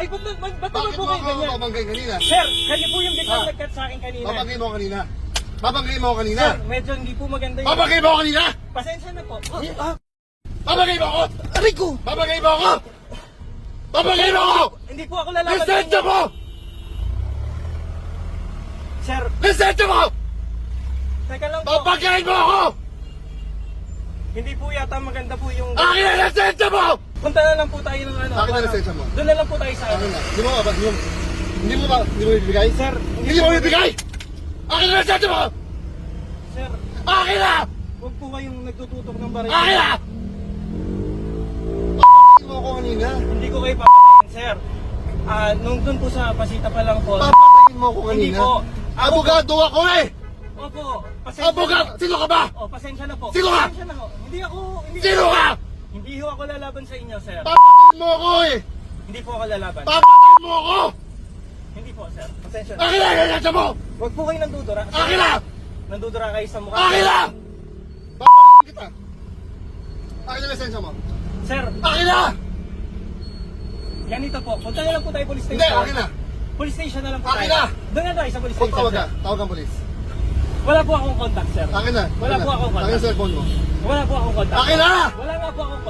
Ay, ba't, ba't, ba't naman Bakit po mo kayo ako ganyan? babanggay kanina? Sir, kayo po yung biglang Ah. nag-cut sa akin kanina. Babanggay mo ako kanina. Babanggay mo ako kanina. Sir, medyo hindi po maganda yun. Babanggay mo ako kanina. Pasensya na po. Ah, Babanggay mo ako. Aray ko! Babanggay mo ako. Babanggay mo ako. Hindi po ako lalaban sa Lisensya inyo. mo. Sir, Lisensya mo. teka lang po. Babanggay mo ako. Hindi po yata maganda po yung... Akin na lisensya mo. Punta na lang po tayo ng ano. Akin na lisensya mo. Doon na lang po tayo sa ano. Hindi mo ba? Hindi mo. Hindi mo ba? Hindi mo ibibigay? Sir, Hindi mo ibibigay. Akin na lisensya mo. Sir, Akin na. huwag po kayong nagtututok ng baril. Akin na. Babanggay mo ako kanina. Hindi ko kayo papatayin, sir. Ah, nung doon po sa pasita pa lang po. Papatayin mo ako Hindi kanina. po. Abogado ako eh. Opo, pasensya Abogado. Sino ka ba? Oh, pasensya na po. Sino ka? Pasensya na ho. Hindi ako, hindi Sino ka? Hindi ho ako lalaban sa inyo, sir. Papatayin mo ako eh. Hindi po ako lalaban. Papatayin mo ako. Hindi po, sir. Pasensya na. Akin na lisensya mo. Huwag po kayo nandudura. Sir, Akin na. Nandudura kayo sa mukha. Akin na. Papatayin kita. Akin na lisensya mo. Sir, Akin na. ganito po. Punta na lang po tayo police station. Hindi, akin na. Police station na lang po Akin tayo. na. Doon na tayo sa police Huwag station. tawag ka. sir. Tawag ang polis. Wala po akong contact, sir. Akin na. Wala Akin po na. akong Akin contact. ang cellphone mo. Wala po akong contact. Akin na. Wala nga po akong contact.